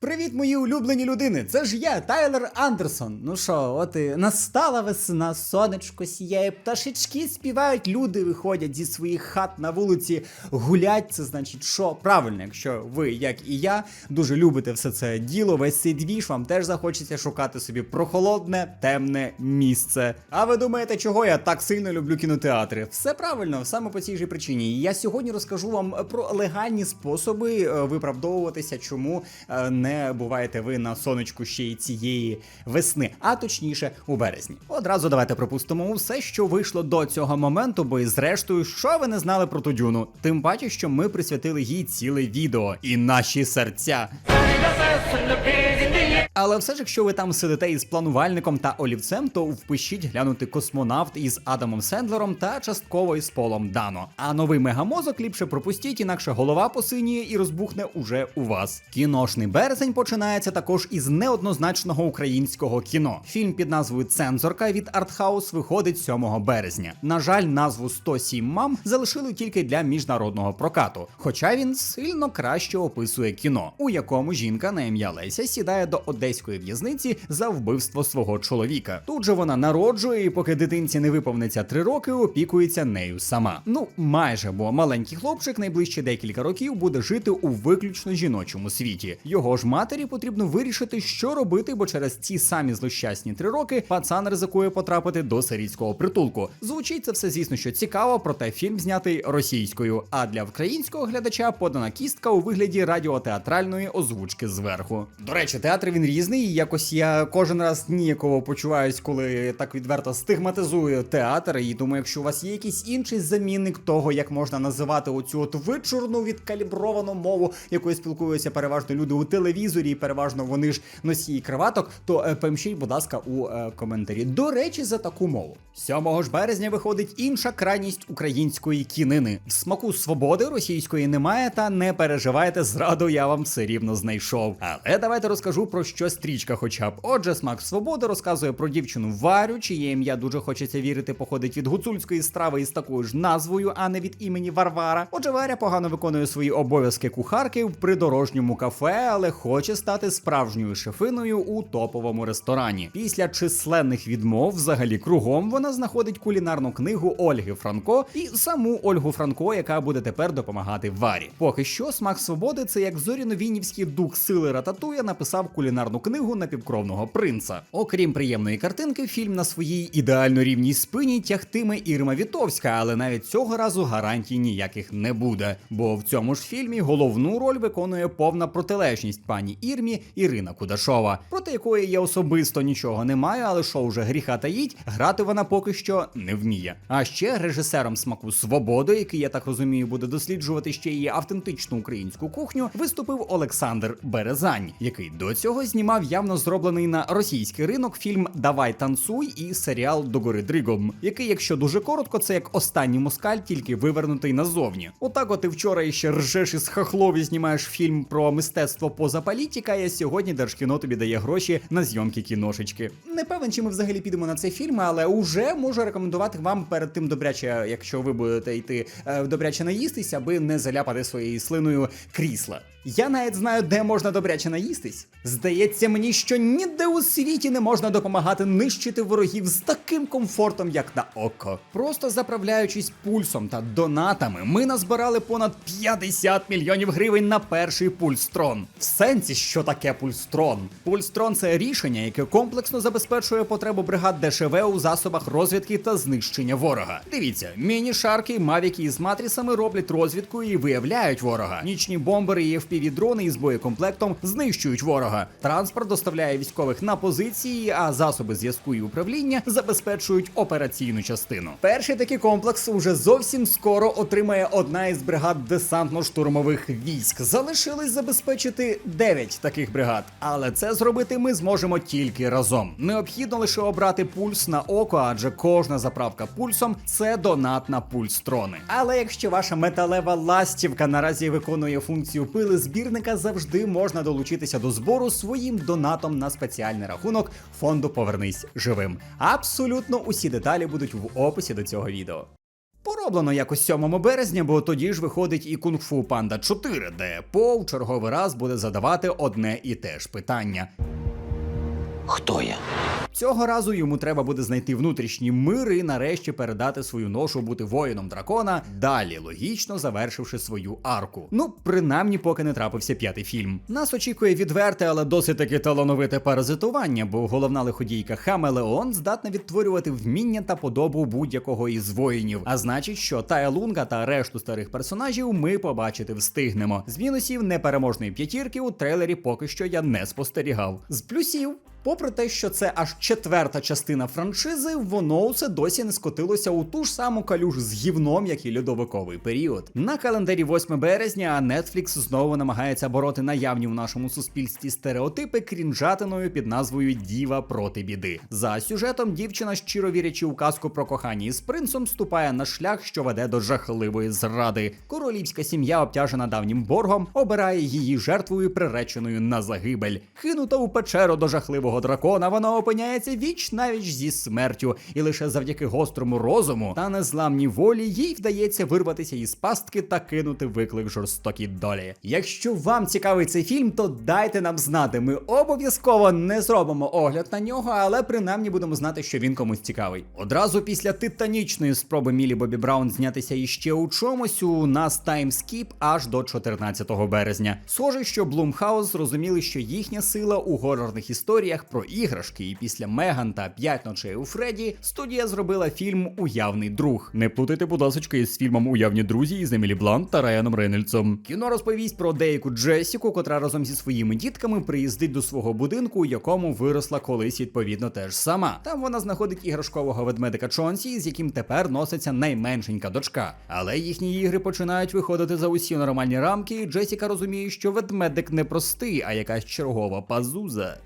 Привіт, мої улюблені людини! Це ж я, Тайлер Андерсон. Ну що, от і настала весна, сонечко сіяє, пташечки співають, люди виходять зі своїх хат на вулиці гулять. Це значить, що правильно, якщо ви, як і я, дуже любите все це діло, весь цей двіж, вам теж захочеться шукати собі прохолодне, темне місце. А ви думаєте, чого я так сильно люблю кінотеатри? Все правильно, саме по цій же причині. Я сьогодні розкажу вам про легальні способи е, виправдовуватися, чому е, не буваєте ви на сонечку ще й цієї весни, а точніше у березні. Одразу давайте пропустимо все, що вийшло до цього моменту, бо і зрештою, що ви не знали про ту дюну. Тим паче, що ми присвятили їй ціле відео і наші серця. Але все ж, якщо ви там сидите із планувальником та олівцем, то впишіть глянути космонавт із Адамом Сендлером та частково із Полом Дано. А новий мегамозок ліпше пропустіть, інакше голова посиніє і розбухне уже у вас. Кіношний березень починається також із неоднозначного українського кіно. Фільм під назвою Цензорка від Артхаус виходить 7 березня. На жаль, назву 107 мам залишили тільки для міжнародного прокату, хоча він сильно краще описує кіно, у якому жінка на ім'я Леся сідає до одеської в'язниці за вбивство свого чоловіка. Тут же вона народжує, і поки дитинці не виповниться три роки, опікується нею сама. Ну майже, бо маленький хлопчик найближчі декілька років буде жити у виключно жіночому світі. Його ж матері потрібно вирішити, що робити, бо через ці самі злощасні три роки пацан ризикує потрапити до сирійського притулку. Звучить це все, звісно, що цікаво, проте фільм знятий російською. А для українського глядача подана кістка у вигляді радіотеатральної озвучки зверху. До речі, театр він різний. і Якось я кожен раз ніяково почуваюсь, коли так відверто стигматизую театр. І думаю, якщо у вас є якийсь інший замінник того, як можна називати оцю от вичурну відкалібровану мову, якою спілкуються переважно люди у телевізорі, і переважно вони ж носії краваток, то е, пишіть, будь ласка, у е, коментарі. До речі, за таку мову. 7 ж березня виходить інша крайність української кінини. В смаку свободи російської немає, та не переживайте, зраду я вам все рівно знайшов. Але давайте розкажу про що стрічка, хоча б. Отже, смак свободи розказує про дівчину Варю, чиє ім'я дуже хочеться вірити, походить від гуцульської страви із такою ж назвою, а не від імені Варвара. Отже, Варя погано виконує свої обов'язки кухарки в придорожньому кафе, але хоче стати справжньою шефиною у топовому ресторані. Після численних відмов, взагалі кругом, вона знаходить кулінарну книгу Ольги Франко і саму Ольгу Франко, яка буде тепер допомагати Варі. Поки що смак свободи це як зоріно-вінівський дух сили Рататуя написав кулінарну книгу напівкровного принца. Окрім приємної картинки, фільм на своїй ідеально рівній спині тягтиме Ірма Вітовська, але навіть цього разу гарантій ніяких не буде. Бо в цьому ж фільмі головну роль виконує повна протилежність пані Ірмі Ірина Кудашова, проти якої я особисто нічого не маю, але що вже гріха таїть, грати вона поки що не вміє. А ще режисером смаку свободи, який я так розумію, буде досліджувати ще її автентичну українську кухню, виступив Олександр Березань, який до цього знімав явно зроблений на російський ринок фільм Давай танцуй і серіал Догори Дригом, який, якщо дуже коротко, це як останній москаль, тільки вивернутий назовні. Отак, от ти вчора іще ржеш із хахлові знімаєш фільм про мистецтво поза політика, і сьогодні Держкіно тобі дає гроші на зйомки кіношечки. Не певен, чи ми взагалі підемо на цей фільм, але уже можу рекомендувати вам перед тим добряче, якщо ви будете йти е, добряче наїстись, аби не заляпати своєю слиною крісла. Я навіть знаю, де можна добряче наїстись. Здається мені, що ніде у світі не можна допомагати нищити ворогів з таким комфортом, як на око. Просто заправляючись пульсом та донатами, ми назбирали понад 50 мільйонів гривень на перший пульстрон. В сенсі, що таке пульстрон? Пульстрон це рішення, яке комплексно забезпечує потребу бригад ДШВ у засобах розвідки та знищення ворога. Дивіться, міні-шарки, мавіки із матрісами роблять розвідку і виявляють ворога. Нічні бомбери і FPV-дрони із боєкомплектом знищують ворога. Транспорт доставляє військових на позиції, а засоби зв'язку і управління забезпечують операційну частину. Перший такий комплекс уже зовсім скоро отримає одна із бригад десантно-штурмових військ. Залишилось забезпечити 9 таких бригад, але це зробити ми зможемо тільки разом. Необхідно лише обрати пульс на око, адже кожна заправка пульсом це донат на пульстрони. Але якщо ваша металева ластівка наразі виконує функцію пили збірника, завжди можна долучитися до збору своїм донатом на спеціальний рахунок фонду Повернись живим. Абсолютно усі деталі будуть в описі до цього відео. Пороблено якось 7 березня, бо тоді ж виходить і Кунг-Фу Панда 4, де Пол черговий раз буде задавати одне і те ж питання. Хто я? Цього разу йому треба буде знайти внутрішній мир і нарешті передати свою ношу бути воїном дракона, далі логічно завершивши свою арку. Ну, принаймні, поки не трапився п'ятий фільм. Нас очікує відверте, але досить таки талановите паразитування, бо головна лиходійка Хамелеон здатна відтворювати вміння та подобу будь-якого із воїнів. А значить, що Тая Лунга та решту старих персонажів ми побачити встигнемо. З мінусів непереможної п'ятірки у трейлері поки що я не спостерігав. З плюсів. Попри те, що це аж четверта частина франшизи, воно все досі не скотилося у ту ж саму калюжу з гівном, як і льодовиковий період. На календарі 8 березня Netflix знову намагається бороти наявні в нашому суспільстві стереотипи крінжатиною під назвою Діва проти біди. За сюжетом дівчина, щиро вірячи у казку про кохання із принцем, ступає на шлях, що веде до жахливої зради. Королівська сім'я, обтяжена давнім боргом, обирає її жертвою, приреченою на загибель. Кинута у печеру до жахливого дракона, вона опиняється віч навіч зі смертю, і лише завдяки гострому розуму та незламній волі їй вдається вирватися із пастки та кинути виклик жорстокій долі. Якщо вам цікавий цей фільм, то дайте нам знати. Ми обов'язково не зробимо огляд на нього, але принаймні будемо знати, що він комусь цікавий. Одразу після титанічної спроби Мілі Бобі Браун знятися іще у чомусь, у нас таймскіп аж до 14 березня. Схоже, що Блумхаус зрозуміли, що їхня сила у горорних історіях про іграшки, і після Меган та п'ять ночей у Фредді студія зробила фільм Уявний друг. Не плутайте, будь із фільмом Уявні друзі із Емілі Блант та Райаном Рейнольдсом. Кіно розповість про деяку Джесіку, котра разом зі своїми дітками приїздить до свого будинку, у якому виросла колись відповідно теж сама. Там вона знаходить іграшкового ведмедика Чонсі, з яким тепер носиться найменшенька дочка. Але їхні ігри починають виходити за усі нормальні рамки, і Джесіка розуміє, що ведмедик не простий, а якась чергова пазуза.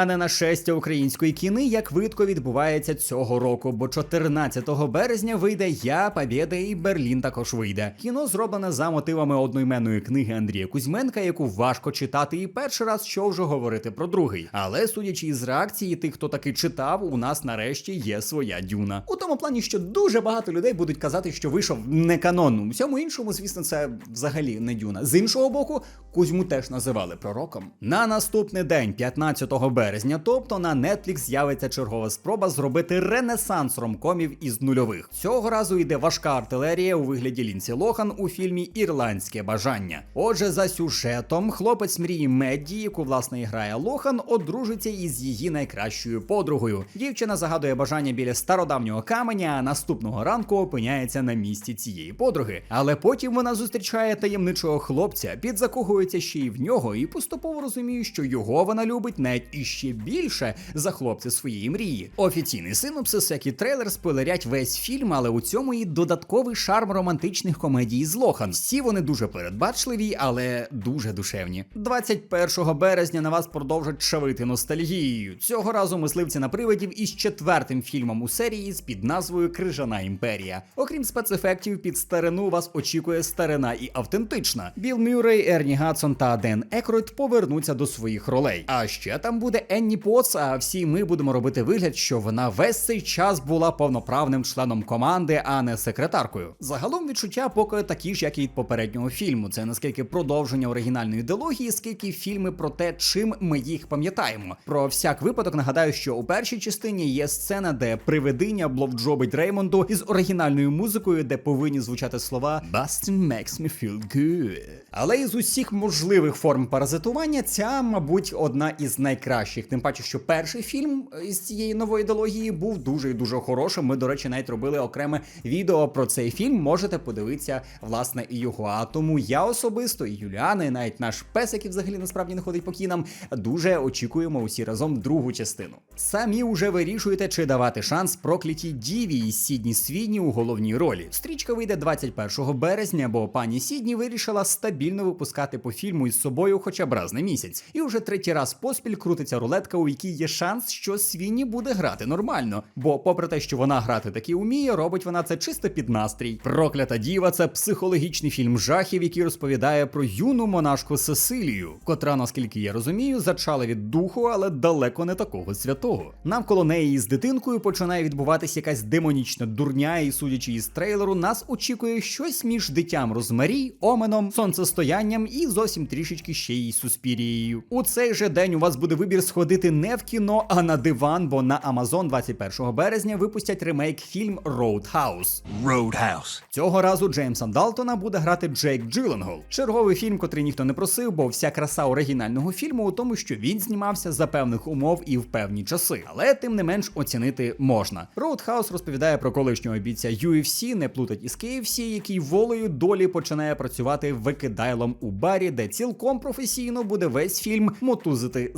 Весняне нашестя української кіни як видко відбувається цього року, бо 14 березня вийде Я, Побєда і Берлін також вийде. Кіно зроблене за мотивами одноіменної книги Андрія Кузьменка, яку важко читати і перший раз, що вже говорити про другий. Але судячи із реакції тих, хто таки читав, у нас нарешті є своя дюна. У тому плані, що дуже багато людей будуть казати, що вийшов не канон. У всьому іншому, звісно, це взагалі не дюна. З іншого боку, Кузьму теж називали пророком. На наступний день, 15 березня, тобто на Netflix з'явиться чергова спроба зробити ренесанс ромкомів із нульових. Цього разу йде важка артилерія у вигляді Лінсі Лохан у фільмі Ірландське бажання. Отже, за сюжетом, хлопець мрії Медді, яку власне і грає Лохан, одружиться із її найкращою подругою. Дівчина загадує бажання біля стародавнього каменя, а наступного ранку опиняється на місці цієї подруги. Але потім вона зустрічає таємничого хлопця, підзакохується ще й в нього, і поступово розуміє, що його вона любить навіть іще більше за хлопця своєї мрії. Офіційний синопсис, як і трейлер, спойлерять весь фільм, але у цьому і додатковий шарм романтичних комедій з Лохан. Всі вони дуже передбачливі, але дуже душевні. 21 березня на вас продовжать чавити ностальгією. Цього разу мисливці на привидів із четвертим фільмом у серії з під назвою Крижана імперія. Окрім спецефектів, під старину вас очікує старина і автентична. Біл Мюррей, Ерні Гадсон та Ден Екройд повернуться до своїх ролей. А ще там буде Енні Потс, а всі ми будемо робити вигляд, що вона весь цей час була повноправним членом команди, а не секретаркою. Загалом відчуття поки такі ж, як і від попереднього фільму. Це наскільки продовження оригінальної ідеології, скільки фільми про те, чим ми їх пам'ятаємо. Про всяк випадок нагадаю, що у першій частині є сцена, де привидиння бловджобить Реймонду із оригінальною музикою, де повинні звучати слова Bustin' makes me feel good. Але із усіх можливих форм паразитування, ця, мабуть, одна із найкращих. Тим паче, що перший фільм із цієї нової ідеології був дуже і дуже хорошим. Ми, до речі, навіть робили окреме відео про цей фільм. Можете подивитися, власне, і його. А тому я особисто, і Юліана, і навіть наш пес, який взагалі насправді не ходить по кінам, дуже очікуємо усі разом другу частину. Самі уже вирішуєте, чи давати шанс проклятій діві із Сідні Свідні у головній ролі. Стрічка вийде 21 березня, бо пані Сідні вирішила стабільно випускати по фільму із собою хоча б раз на місяць. І вже третій раз поспіль крутиться рулетка, у якій є шанс що Свіні буде грати нормально. Бо, попри те, що вона грати таки уміє, робить вона це чисто під настрій. Проклята діва це психологічний фільм жахів, який розповідає про юну монашку Сесилію, котра, наскільки я розумію, зачала від духу, але далеко не такого святого. Навколо неї з дитинкою починає відбуватися якась демонічна дурня, і судячи із трейлеру, нас очікує щось між дитям Розмарі, Оменом, сонцестоянням і зовсім трішечки ще й суспірією. У цей же день у вас буде вибір сходити не в кіно, а на диван, бо на Amazon 21 березня випустять ремейк фільм Roadhouse. Roadhouse. Цього разу Джеймса Далтона буде грати Джейк Джилленгол. Черговий фільм, котрий ніхто не просив, бо вся краса оригінального фільму у тому, що він знімався за певних умов і в певні часи. Але тим не менш оцінити можна. Roadhouse розповідає про колишнього бійця UFC, не плутать із KFC, який волею долі починає працювати викидайлом у барі, де цілком професійно буде весь фільм мотузити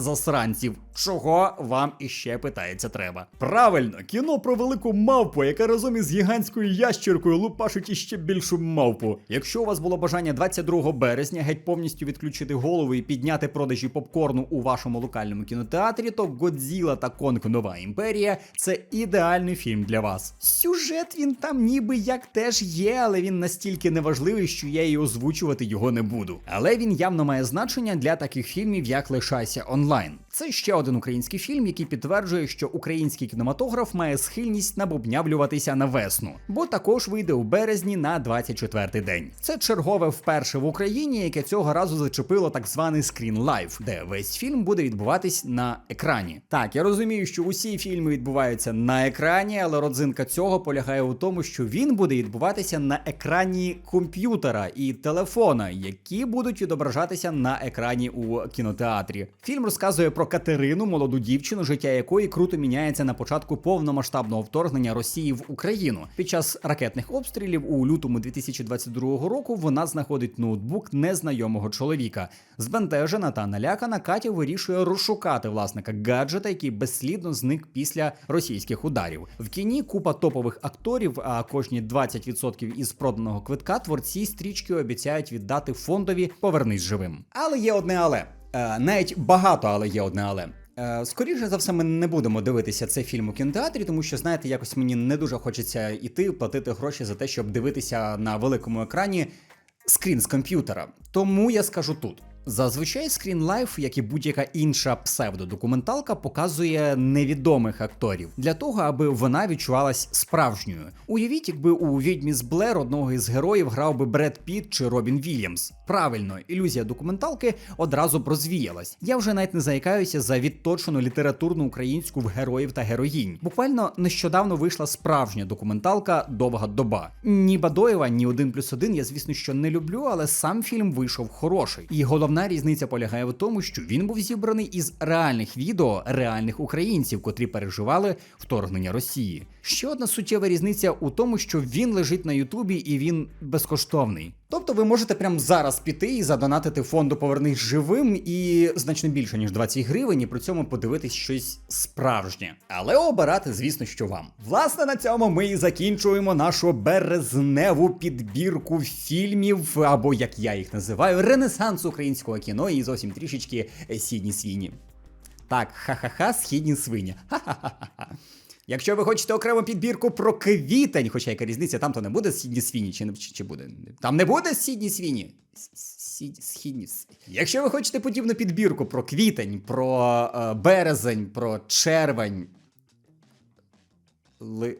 засранців. Чого вам іще питається треба? Правильно, кіно про велику мавпу, яка разом із гігантською ящіркою лупашить іще більшу мавпу. Якщо у вас було бажання 22 березня геть повністю відключити голову і підняти продажі попкорну у вашому локальному кінотеатрі, то Годзіла та Конг Нова імперія це ідеальний фільм для вас. Сюжет він там ніби як теж є, але він настільки неважливий, що я і озвучувати його не буду. Але він явно має значення для таких фільмів, як Лишайся онлайн. Це ще один український фільм, який підтверджує, що український кінематограф має схильність набобнявлюватися на весну, бо також вийде у березні на 24-й день. Це чергове вперше в Україні, яке цього разу зачепило так званий скрін лайф, де весь фільм буде відбуватись на екрані. Так, я розумію, що усі фільми відбуваються на екрані, але родзинка цього полягає у тому, що він буде відбуватися на екрані комп'ютера і телефона, які будуть відображатися на екрані у кінотеатрі. Фільм розказує про Катерину, молоду дівчину, життя якої круто міняється на початку повномасштабного вторгнення Росії в Україну. Під час ракетних обстрілів у лютому 2022 року вона знаходить ноутбук незнайомого чоловіка. Збентежена та налякана Катя вирішує розшукати власника гаджета, який безслідно зник після російських ударів. В кіні купа топових акторів, а кожні 20% із проданого квитка творці стрічки обіцяють віддати фондові Повернись живим. Але є одне але. Е, навіть багато, але є одне але. Е, Скоріше за все, ми не будемо дивитися цей фільм у кінотеатрі, тому що, знаєте, якось мені не дуже хочеться іти платити гроші за те, щоб дивитися на великому екрані скрін з комп'ютера. Тому я скажу тут. Зазвичай Screen Life, як і будь-яка інша псевдодокументалка, показує невідомих акторів для того, аби вона відчувалась справжньою. Уявіть, якби у відьмі з Блер одного із героїв грав би Бред Піт чи Робін Вільямс. Правильно, ілюзія документалки одразу б розвіялась. Я вже навіть не заїкаюся за відточену літературну українську в героїв та героїнь. Буквально нещодавно вийшла справжня документалка Довга доба. Ні Бадоєва, ні один плюс один я, звісно, що не люблю, але сам фільм вийшов хороший. І головна різниця полягає в тому, що він був зібраний із реальних відео реальних українців, котрі переживали вторгнення Росії. Ще одна суттєва різниця у тому, що він лежить на Ютубі і він безкоштовний. Тобто ви можете прямо зараз піти і задонатити фонду Повернись живим і значно більше ніж 20 гривень, і при цьому подивитись щось справжнє. Але обирати, звісно, що вам. Власне, на цьому ми і закінчуємо нашу березневу підбірку фільмів, або як я їх називаю, ренесанс українського кіно і зовсім трішечки сідні свіні. Так, ха-ха-ха, східні свині. Ха-ха-ха. Якщо ви хочете окрему підбірку про квітень, хоча яка різниця, там то не буде східні свині, чи, чи, чи буде? Там не буде східні свині? С- Східні. Якщо ви хочете подібну підбірку про квітень, про е, березень, про червень. Ли...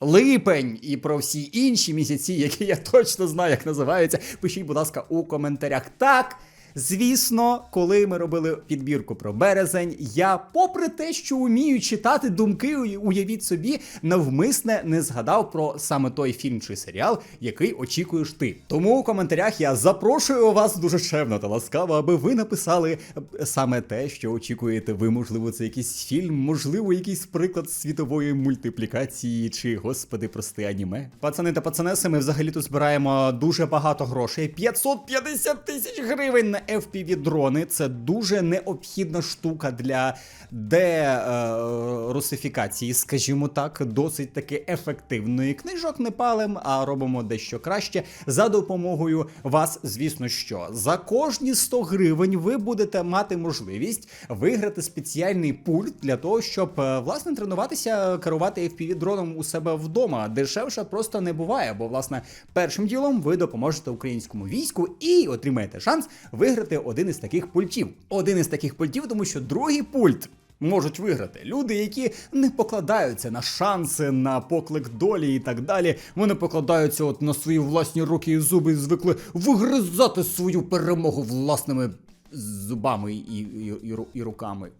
Липень і про всі інші місяці, які я точно знаю, як називаються, пишіть, будь ласка, у коментарях. Так, звісно, коли ми робили підбірку про березень, я, попри те, що вмію читати думки, уявіть собі, навмисне не згадав про саме той фільм чи серіал, який очікуєш ти. Тому у коментарях я запрошую вас дуже чемно та ласкаво, аби ви написали саме те, що очікуєте ви. Можливо, це якийсь фільм, можливо, якийсь приклад світової мультиплікації, чи господи, прости аніме. Пацани та пацанеси, ми взагалі тут збираємо дуже багато грошей. 550 тисяч гривень на fpv дрони це дуже необхідна штука для дерусифікації, скажімо так, досить таки ефективної. Книжок не палим, а робимо дещо краще за допомогою вас, звісно, що за кожні 100 гривень ви будете мати можливість виграти спеціальний пульт для того, щоб е, власне тренуватися керувати fpv дроном у себе вдома. Дешевше просто не буває, бо власне першим ділом ви допоможете українському війську і отримаєте шанс виграти один із таких пультів. Один із таких пультів, тому що другий пульт. Можуть виграти люди, які не покладаються на шанси, на поклик долі і так далі. Вони покладаються от на свої власні руки і зуби і звикли вигризати свою перемогу власними зубами і, і, і, і руками.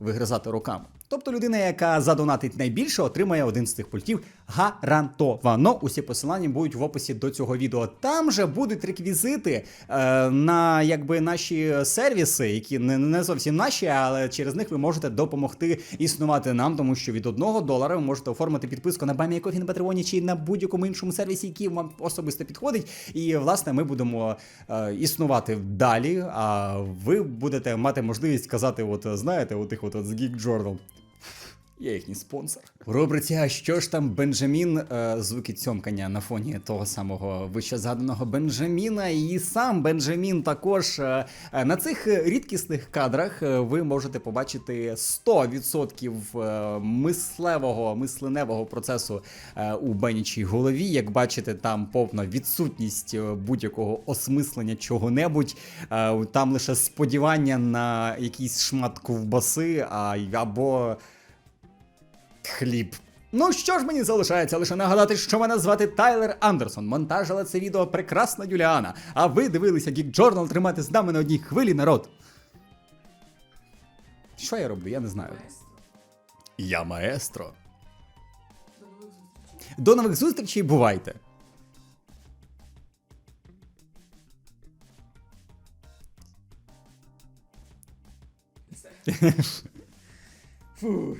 Вигризати руками. Тобто людина, яка задонатить найбільше, отримає один з цих пультів гарантовано. Усі посилання будуть в описі до цього відео. Там же будуть реквізити е, на якби наші сервіси, які не, не зовсім наші, але через них ви можете допомогти існувати нам, тому що від одного долара ви можете оформити підписку на Бамі Кофі на Патреоні чи на будь-якому іншому сервісі, який вам особисто підходить. І власне ми будемо е, існувати далі. А ви будете мати можливість казати, от знаєте, отих от, от з Geek Journal. Я їхній спонсор. В рубриці А що ж там Бенджамін? Е, звуки цьомкання на фоні того самого вище згаданого Бенджаміна. І сам Бенджамін також е, е, на цих рідкісних кадрах ви можете побачити 100% е, мислевого, мисленевого процесу у Бенічій голові. Як бачите, там повна відсутність будь-якого осмислення чого-небудь. Там лише сподівання на якийсь шмат ковбаси або хліб. Ну що ж мені залишається лише нагадати, що мене звати Тайлер Андерсон. Монтажила це відео прекрасна Юліана. А ви дивилися Geek Journal тримати з нами на одній хвилі народ. Що я роблю? Я не знаю. Я маестро. До нових зустрічей, бувайте! Фух.